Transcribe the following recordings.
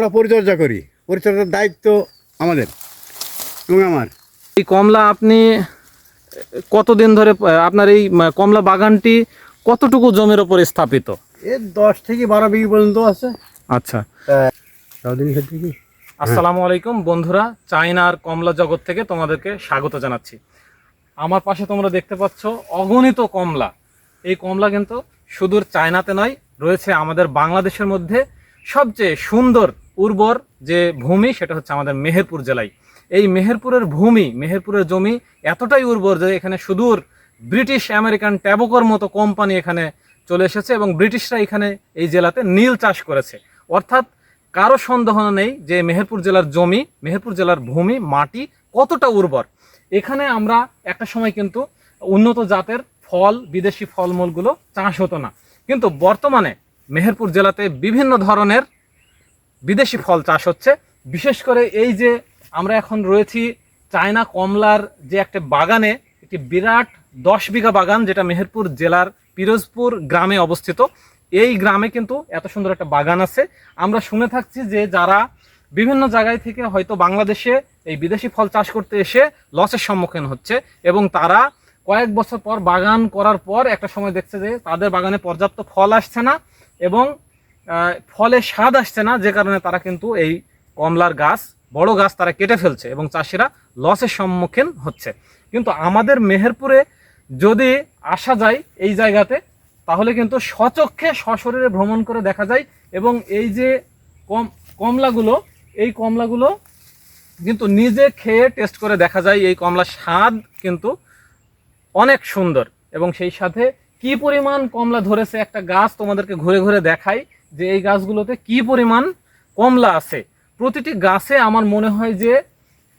আমরা পরিচর্যা করি। পরিচর্যার দায়িত্ব আমাদের এবং আমার। এই কমলা আপনি কতদিন ধরে আপনার এই কমলা বাগানটি কতটুকু জমির ওপর স্থাপিত? এর দশ থেকে বারো বিঘি পর্যন্ত আছে। আচ্ছা। আসসালামু আলাইকুম বন্ধুরা চায়নার কমলা জগৎ থেকে তোমাদেরকে স্বাগত জানাচ্ছি। আমার পাশে তোমরা দেখতে পাচ্ছ অগণিত কমলা। এই কমলা কিন্তু সুদূর চায়নাতে নয় রয়েছে আমাদের বাংলাদেশের মধ্যে সবচেয়ে সুন্দর উর্বর যে ভূমি, সেটা হচ্ছে আমাদের মেহেরপুর জেলায়। এই মেহেরপুরের ভূমি, মেহেরপুরের জমি এতটাই উর্বর যে এখানে সুদূর ব্রিটিশ আমেরিকান ট্যাবকর মতো কোম্পানি এখানে চলে এসেছে এবং ব্রিটিশরা এখানে এই জেলাতে নীল চাষ করেছে। অর্থাৎ কারও সন্দেহ নেই যে মেহেরপুর জেলার জমি, মেহেরপুর জেলার ভূমি, মাটি কতটা উর্বর। এখানে আমরা একটা সময় কিন্তু উন্নত জাতের ফল, বিদেশি ফলমূলগুলো চাষ হতো না। কিন্তু বর্তমানে মেহেরপুর জেলাতে বিভিন্ন ধরনের বিদেশি ফল চাষ হচ্ছে। বিশেষ করে এই যে আমরা এখন রয়েছি চায়না কমলার যে একটা বাগানে, একটি বিরাট দশ বিঘা বাগান যেটা মেহেরপুর জেলার পিরোজপুর গ্রামে অবস্থিত। এই গ্রামে কিন্তু এত সুন্দর একটা বাগান আছে। আমরা শুনে থাকছি যে যারা বিভিন্ন জায়গায় থেকে হয়তো বাংলাদেশে এই বিদেশি ফল চাষ করতে এসে লসের সম্মুখীন হচ্ছে এবং তারা কয়েক বছর পর বাগান করার পর একটা সময় দেখছে যে তাদের বাগানে পর্যাপ্ত ফল আসছে না এবং ফলে স্বাদ আসছে না, যে কারণে তারা কিন্তু এই কমলার গাছ, বড় গাছ তারা কেটে ফেলছে এবং চাষিরা লসের সম্মুখীন হচ্ছে। কিন্তু আমাদের মেহেরপুরে যদি আসা যায় এই জায়গাতে, তাহলে কিন্তু সচক্ষে সশরীরে ভ্রমণ করে দেখা যায় এবং এই যে কম, কমলাগুলো, এই কমলাগুলো কিন্তু নিজে খেয়ে টেস্ট করে দেখা যায়, এই কমলার স্বাদ কিন্তু অনেক সুন্দর। এবং সেই সাথে কি পরিমাণ কমলা ধরেছে, একটা গাছ তোমাদেরকে ঘুরে ঘুরে দেখাই যে এই গাছগুলোতে কি পরিমাণ কমলা আছে। প্রতিটি গাছে আমার মনে হয় যে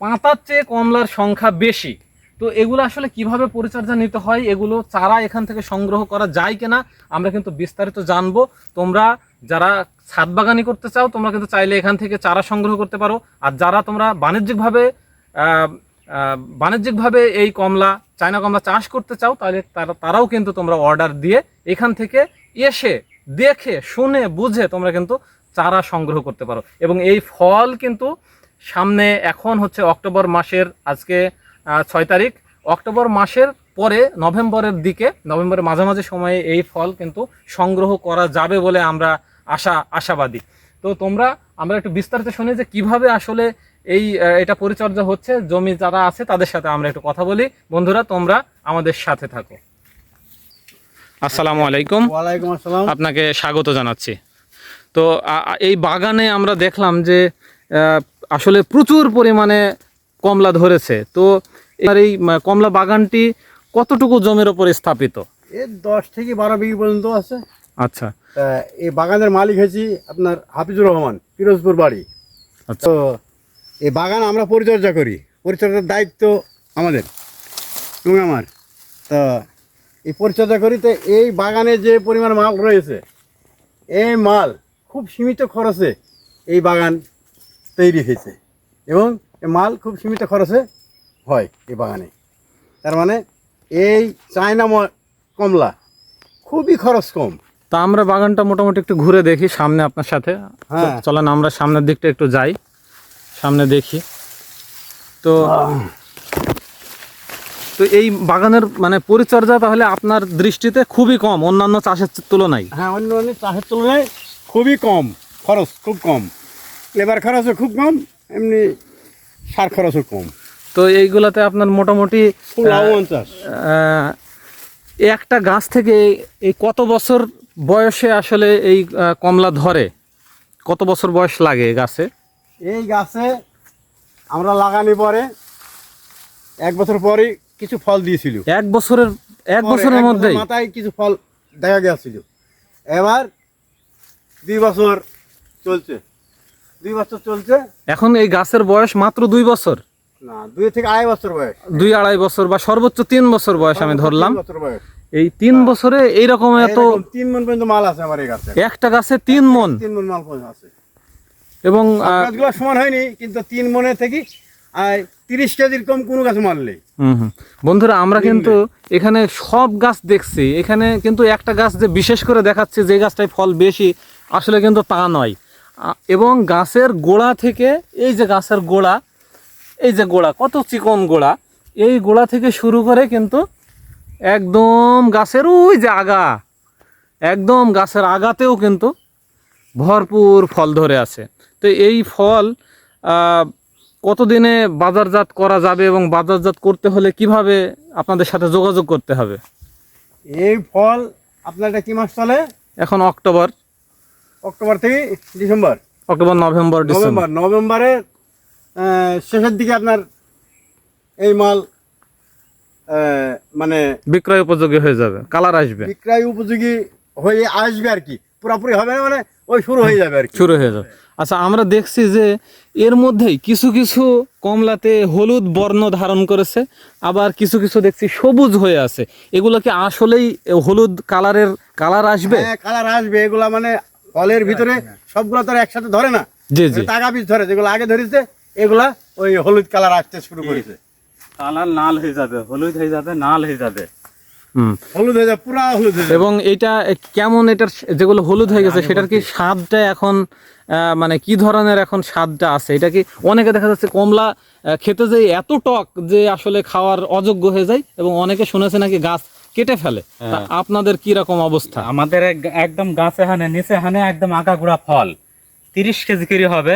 পাতার চেয়ে কমলার সংখ্যা বেশি। তো এগুলো আসলে কীভাবে পরিচর্যা নিতে হয়, এগুলো চারা এখান থেকে সংগ্রহ করা যায় কিনা, আমরা কিন্তু বিস্তারিত জানব। তোমরা যারা ছাদ বাগানি করতে চাও, তোমরা কিন্তু চাইলে এখান থেকে চারা সংগ্রহ করতে পারো। আর যারা তোমরা বাণিজ্যিকভাবে বাণিজ্যিকভাবে এই কমলা, চায়না কমলা চাষ করতে চাও, তাহলে তারা, তারাও কিন্তু তোমরা অর্ডার দিয়ে এখান থেকে এসে দেখে, শুনে, বুঝে তোমরা কিন্তু চারা সংগ্রহ করতে পারো। এবং এই ফল কিন্তু সামনে এখন হচ্ছে অক্টোবর মাসের আজকে ছয় তারিখ। অক্টোবর মাসের পরে নভেম্বরের দিকে, নভেম্বরের মাঝামাঝি সময়ে এই ফল কিন্তু সংগ্রহ করা যাবে বলে আমরা আশা, আশাবাদী। তো তোমরা, আমরা একটু বিস্তারিত শুনি যে কীভাবে আসলে এই এটা পরিচর্যা হচ্ছে, জমি যারা আছে তাদের সাথে আমরা একটু কথা বলি। বন্ধুরা, তোমরা আমাদের সাথে থাকো। আসসালামু আলাইকুম। ওয়ালাইকুম আসসালাম। আপনাকে স্বাগত জানাচ্ছি। তো এই বাগানে আমরা দেখলাম যে আসলে প্রচুর পরিমাণে কমলা ধরেছে। তো এবার এই কমলা বাগানটি কতটুকু জমির ওপর স্থাপিত? এর দশ থেকে বারো বিঘি পর্যন্ত আছে। আচ্ছা। এই বাগানের মালিক হয়েছি আপনার হাফিজুর রহমান পিরোজপুর বাড়ি। আচ্ছা। তো এই বাগান আমরা পরিচর্যা করি। পরিচর্যার দায়িত্ব আমাদের এবং আমার। তো এই পরিচর্যা করি তো এই বাগানে যে পরিমাণ মাল রয়েছে এই মাল খুব সীমিত খরচে এই বাগান তৈরি হয়েছে এবং এই মাল খুব সীমিত খরচে হয় এই বাগানে। তার মানে এই চায়না ম- কমলা খুবই খরচ কম। তা আমরা বাগানটা মোটামুটি একটু ঘুরে দেখি সামনে আপনার সাথে। হ্যাঁ। চলেন আমরা সামনের দিকটা একটু যাই সামনে দেখি। তো তো এই বাগানের মানে পরিচর্যা তাহলে আপনার দৃষ্টিতে খুবই কম অন্যান্য চাষের তুলনায়? হ্যাঁ অন্য অন্য চাষের তুলনায় খুবই কম খরচ খুব কম। লেবার খরচও খুব কম এমনি সার খরচও কম। তো এইগুলাতে আপনার মোটামুটি একটা গাছ থেকে এই কত বছর বয়সে আসলে এই কমলা ধরে? কত বছর বয়স লাগে এই গাছে? এই গাছে আমরা লাগানি পরে এক বছর পরে কিছু ফল দিয়েছিল। এক বছরের এক বছরের মধ্যে মাথায় কিছু ফল দেখা গেছিল। এবার দুই বছর চলছে। দুই বছর চলছে। এখন এই গাছের বয়স মাত্র দুই বছর? না দুই থেকে আড়াই বছর বয়স। দুই আড়াই বছর বা সর্বোচ্চ তিন বছর বয়স আমি ধরলাম। এই তিন বছরে এইরকম এত তিন মন পর্যন্ত মাল আছে আমার এই গাছে। একটা গাছে তিন মন? তিন মন মাল পর্যন্ত আছে। এবং সমান হয়নি কিন্তু তিন মনে থেকে আর তিরিশ কেজির কম কোনো গাছ মারলে। বন্ধুরা আমরা কিন্তু এখানে সব গাছ দেখছি। এখানে কিন্তু একটা গাছ যে বিশেষ করে দেখাচ্ছে যে গাছটায় ফল বেশি আসলে কিন্তু তা নয়। এবং গাছের গোড়া থেকে এই যে গাছের গোড়া এই যে গোড়া কত চিকন গোড়া এই গোড়া থেকে শুরু করে কিন্তু একদম গাছের ওই যে আগা একদম গাছের আগাতেও কিন্তু ভরপুর ফল ধরে আছে। তো এই ফল কতদিনে বাজারজাত করা যাবে এবং বাজারজাত করতে হলে কীভাবে আপনাদের সাথে যোগাযোগ করতে হবে? এই ফল আপনার এটা কি মাস চলে? এখন অক্টোবর। অক্টোবর থেকে December. October November December. November নভেম্বরের শেষের দিকে আপনার এই মাল মানে বিক্রয় উপযোগী হয়ে যাবে কালার আসবে। বিক্রয় উপযোগী হয়ে আসবে আর কি। পুরোপুরি হবে না মানে ওই শুরু হয়ে যাবে আর কি। শুরু হয়ে যাবে। আচ্ছা আমরা দেখছি যে এর মধ্যেই কিছু কিছু কমলাতে হলুদ বর্ণ ধারণ করেছে আবার কিছু কিছু দেখছি সবুজ হয়ে আছে। এগুলো কি আসলেই হলুদ কালারের কালার আসবে? হ্যাঁ কালার আসবে। এগুলা মানে ফলের ভিতরে সবগুলো তো আর একসাথে ধরে না। জি জি। টাকা পিস ধরে যেগুলো আগে ধরেছে এগুলা ওই হলুদ কালার আসতে শুরু করেছে। কালার লাল হয়ে যাবে হলুদ হয়ে যাবে নাল হয়ে যাবে। হলুদ হয়ে যাবে পুরা হলুদ হয়ে যাবে এবং এটা কেমন এটার যেগুলো হলুদ হয়ে গেছে সেটার কি স্বাদটা এখন মানে কি ধরনের এখন স্বাদটা আছে? এটা কি অনেকে দেখা যাচ্ছে কমলা খেতে যে এত টক যে আসলে খাওয়ার অযোগ্য হয়ে যায় এবং অনেকে শুনেছে নাকি গাছ কেটে ফেলে। আপনাদের কি রকম অবস্থা? আমাদের এক- একদম গাছে হানে নিচে হানে একদম আগাগোড়া ফল। তিরিশ কেজি করে হবে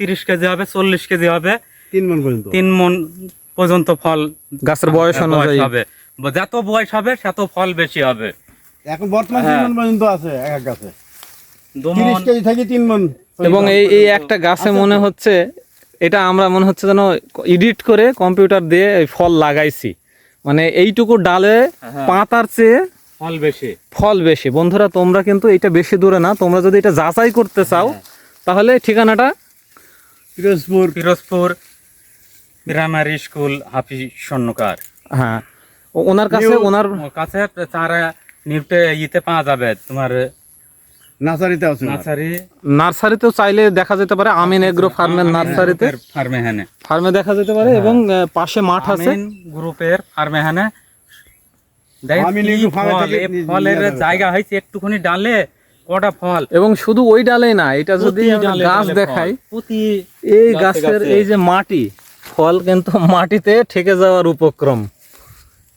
তিরিশ কেজি হবে চল্লিশ কেজি হবে। তিন মন পর্যন্ত? তিন মন পর্যন্ত ফল গাছের বয়স অনুযায়ী। হবে। যত বয়স হবে তত ফল বেশি হবে। এখন বর্তমান তিন হ্যাঁ। পর্যন্ত আছে এক এক গাছে। তিরিশ কেজি থেকে তিন মন এবং এই এই একটা গাছে মনে হচ্ছে এটা আমরা মনে হচ্ছে যেন এডিট করে কম্পিউটার দিয়ে ফল লাগাইছি। মানে এইটুকু ডালে হ্যাঁ। পাতার চেয়ে ফল বেশি। ফল বেশি। বন্ধুরা তোমরা কিন্তু এটা বেশি দূরে না তোমরা যদি এটা যাচাই করতে চাও তাহলে ঠিকানাটা Pirojpur. Pirojpur primary school Hafiz Swarnakar. হ্যাঁ। ওনার কাছে ওনার কাছে চারা নিউটে ইতে পাওয়া যাবে তোমার নার্সারিতে আছে নার্সারি। নার্সারিতেও চাইলে দেখা যেতে পারে আমিন এগ্রো ফার্মের নার্সারিতে। ফার্মে হানে ফার্মে দেখা যেতে পারে এবং পাশে মাঠ আছে। গ্রুপের ফার্মে নিয়ে ফলের জায়গা হয়েছে একটুখানি ডালে কটা ফল? এবং শুধু ওই ডালে না এটা যদি গাছ দেখাই প্রতি এই গাছের এই যে মাটি ফল কিন্তু মাটিতে ঠেকে যাওয়ার উপক্রম।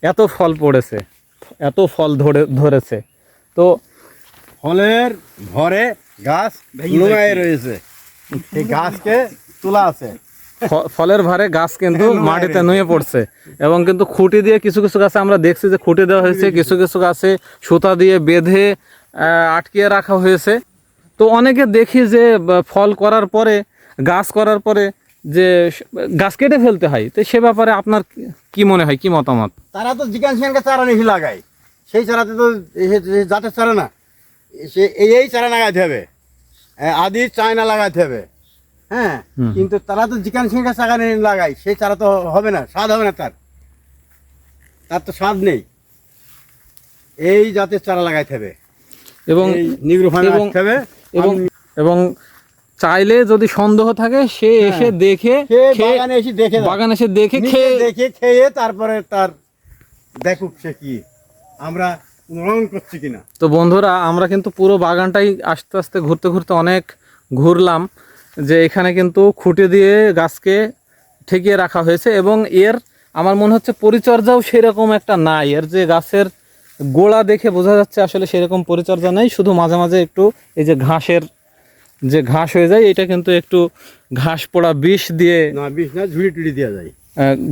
এত ফল পড়েছে এত ফল ধরে ধরেছে। তো ফলের ভরে গাছ যাচ্ছে। রয়েছে। এই গাছকে তোলা আছে। ফলের ভারে গাছ কিন্তু মাটিতে নুয়ে পড়ছে এবং কিন্তু খুঁটি দিয়ে কিছু কিছু গাছে আমরা দেখছি যে খুঁটি দেওয়া হয়েছে কিছু কিছু গাছে সুতা দিয়ে বেঁধে আটকিয়ে রাখা হয়েছে। তো অনেকে দেখি যে ফল করার পরে গাছ করার পরে যে গাছ কেটে ফেলতে হয় তো সে ব্যাপারে আপনার কি- মনে হয় কি মতামত? তারা তো জিকান সিংকে চারা নিহি লাগায়? সেই চারাতে তো জাতের চারা না সে এই চারা লাগাইতে হবে। আদি চায়না লাগাইতে হবে। হ্যাঁ কিন্তু তারা তো জিকান সিংকে চারা নিয়ে লাগায়? সেই চারা তো হবে না স্বাদ হবে না তার। তার তো স্বাদ নেই। এই জাতের চারা লাগাইতে হবে। এবং এই নিগ্রো ফার্মে এবং- আসতে হবে। এবং এবং চাইলে যদি সন্দেহ থাকে সে এসে দেখে বাগানে এসে দেখে। বাগান এসে দেখে খেয়ে দেখে খেয়ে তারপরে তার দেখুক সে কি। আমরা গ্রহণ করছি কিনা। তো বন্ধুরা আমরা কিন্তু পুরো বাগানটাই আস্তে আস্তে ঘুরতে ঘুরতে অনেক ঘুরলাম যে এখানে কিন্তু খুঁটে দিয়ে গাছকে ঠেকিয়ে রাখা হয়েছে এবং এর আমার মনে হচ্ছে পরিচর্যাও সেরকম একটা নাই। এর যে গাছের গোড়া দেখে বোঝা যাচ্ছে আসলে সেরকম পরিচর্যা নেই শুধু মাঝে মাঝে একটু এই যে ঘাসের যে ঘাস হয়ে যায় এটা কিন্তু একটু ঘাস পোড়া বিষ দিয়ে না বিষ না ঝুড়ি টুড়ি দেওয়া যায়।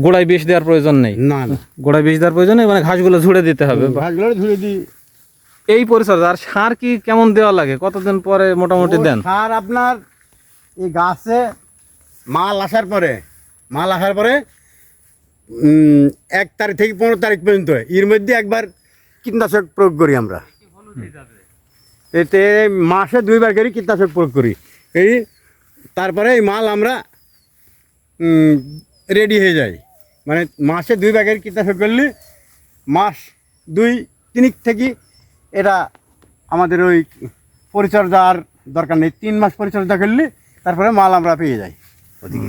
গোড়ায় বিষ দেওয়ার প্রয়োজন নেই? না না। গোড়ায় বিষ দেওয়ার প্রয়োজন নেই মানে ঘাসগুলো ঝুড়ে দিতে হবে। ঘাসগুলো ঝুড়ি দিই। এই পরিচর্যা আর সার কি কেমন দেওয়া লাগে? কতদিন পরে মোটামুটি দেন? সার আপনার এই গাছে মাল আসার পরে মাল আসার পরে এক তারিখ থেকে পনেরো তারিখ পর্যন্ত এর মধ্যে একবার কীটনাশক প্রয়োগ করি আমরা। এতে মাসে দুইবার করে কীটনাশক প্রয়োগ করি। এই তারপরে এই মাল আমরা রেডি হয়ে যাই। মানে মাসে দুই ভাগের কীটনাশক করলে মাস দুই তিনিক থেকে এটা আমাদের ওই পরিচর্যার দরকার নেই। তিন মাস পরিচর্যা করলে তারপরে মাল আমরা পেয়ে যাই। ওদিকে।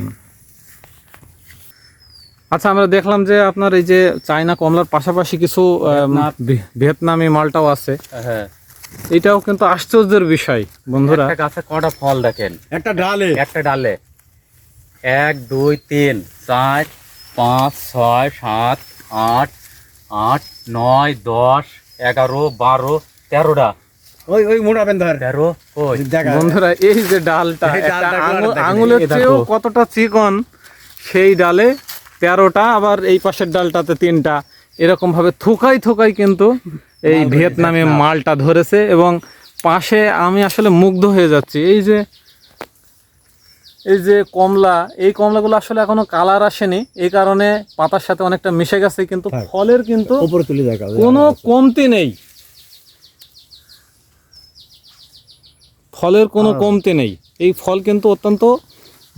আচ্ছা আমরা দেখলাম যে আপনার এই যে চায়না কমলার পাশাপাশি কিছু ভিয়েতনামি মালটাও আছে। হ্যাঁ। এটাও কিন্তু আশ্চর্যের বিষয় বন্ধুরা। একটা গাছে কটা ফল দেখেন? একটা ডালে। একটা ডালে। এক দুই তিন চার পাঁচ ছয় সাত আট আট নয় দশ এগারো বারো তেরোটা। ওই ওই মোটাবেন ধর তেরো ওই বন্ধুরা এই যে ডালটা আঙুলের চেয়েও কতটা চিকন সেই ডালে তেরোটা আবার এই পাশের ডালটাতে তিনটা। এরকম ভাবে থুকাই থুকাই কিন্তু এই ভিয়েতনামে মালটা ধরেছে এবং পাশে আমি আসলে মুগ্ধ হয়ে যাচ্ছি। এই যে এই যে কমলা এই কমলাগুলো আসলে এখনও কালার আসেনি। এই কারণে পাতার সাথে অনেকটা মিশে গেছে কিন্তু ফলের কিন্তু কোনো কমতি নেই। ফলের কোনো হ্যাঁ। কমতি নেই। এই ফল কিন্তু অত্যন্ত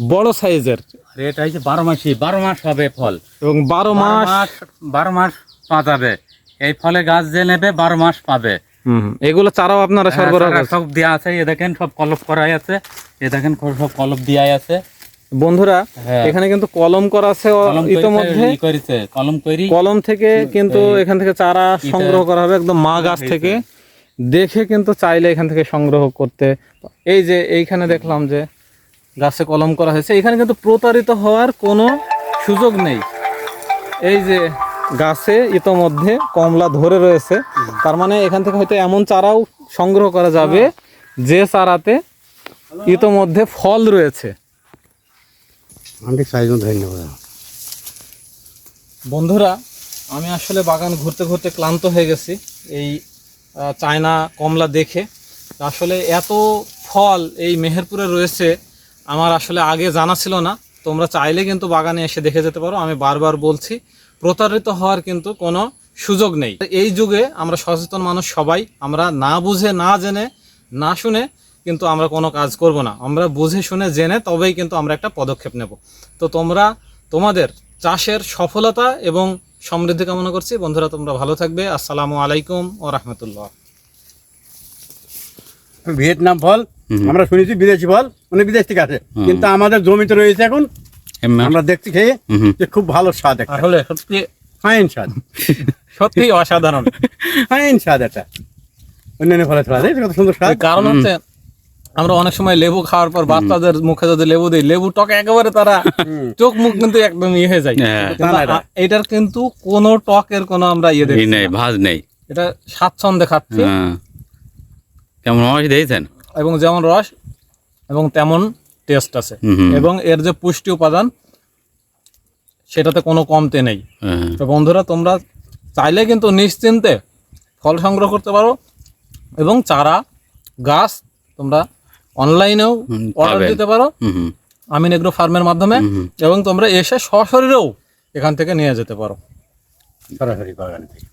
বড় সাইজের। এটা হচ্ছে বারো মাসি বারো মাস হবে ফল। এবং বারো মাস মাস বারো মাস পাতাবে। এই ফলে গাছ যে নেবে বারো মাস পাবে। এগুলো চারাও আপনারা সরবরাহ হ্যাঁ, সব দেওয়া আছে এ দেখেন সব কলপ করাই আছে এ দেখেন সব কলপ দেওয়াই আছে। বন্ধুরা হ্যাঁ। এখানে কিন্তু কলম করা আছে ইতোমধ্যে। কলম করি কলম থেকে কিন্তু এখান থেকে চারা সংগ্রহ করা হবে একদম মা গাছ থেকে। দেখে কিন্তু চাইলে এখান থেকে সংগ্রহ করতে। এই যে এইখানে দেখলাম যে গাছে কলম করা হয়েছে। এখানে কিন্তু প্রতারিত হওয়ার কোনো সুযোগ নেই। এই যে গাছে ইতোমধ্যে কমলা ধরে রয়েছে। তার মানে এখান থেকে হয়তো এমন চারাও সংগ্রহ করা যাবে যে চারাতে ইতোমধ্যে ফল রয়েছে। বন্ধুরা আমি আসলে বাগান ঘুরতে ঘুরতে ক্লান্ত হয়ে গেছি এই চায়না কমলা দেখে। আসলে এত ফল এই মেহেরপুরে রয়েছে আমার আসলে আগে জানা ছিল না। তোমরা চাইলে কিন্তু বাগানে এসে দেখে যেতে পারো। আমি বারবার বলছি প্রতারিত হওয়ার কিন্তু কোনো সুযোগ নেই। এই যুগে আমরা সচেতন মানুষ সবাই আমরা না বুঝে না জেনে না শুনে কিন্তু আমরা কোনো কাজ করব না। আমরা বুঝে শুনে জেনে তবেই কিন্তু আমরা একটা পদক্ষেপ নেব। তো তোমরা তোমাদের চাষের সফলতা এবং সমৃদ্ধি কামনা করছি। বন্ধুরা তোমরা ভালো থাকবে। আসসালামু আলাইকুম ও রহমতুল্লাহ। ভিয়েতনাম ফল আমরা শুনেছি বিদেশি ফল মানে বিদেশ থেকে আছে কিন্তু আমাদের জমিতে রয়েছে এখন। আমরা দেখছি খেয়ে যে খুব ভালো স্বাদ একটা। আসলে সত্যি ফাইন স্বাদ। সত্যি অসাধারণ। ফাইন স্বাদ এটা অন্যান্য ফলে কত সুন্দর স্বাদ। কারণ হচ্ছে আমরা অনেক সময় লেবু খাওয়ার পর বাচ্চাদের মুখে যদি লেবু দিই লেবু টক একেবারে তারা চোখ মুখ কিন্তু একদম ইয়ে হয়ে যায়। হ্যাঁ। এটার কিন্তু কোনো টকের কোনো আমরা ইয়ে দেখি নেই ভাজ নেই। এটা স্বাচ্ছন্দ্যে খাচ্ছে। হ্যাঁ। কেমন মাছ দিয়েছেন? এবং যেমন রস এবং তেমন টেস্ট আছে। এবং এর যে পুষ্টি উপাদান সেটাতে কোনো কমতে নেই হ্যাঁ। তো বন্ধুরা তোমরা চাইলে কিন্তু নিশ্চিন্তে ফল সংগ্রহ করতে পারো এবং চারা গাছ তোমরা অনলাইনেও অর্ডার দিতে পারো। আমিন এগ্রো ফার্মের মাধ্যমে। এবং তোমরা এসে সশরীরেও এখান থেকে নিয়ে যেতে পারো সরাসরি বাগান থেকে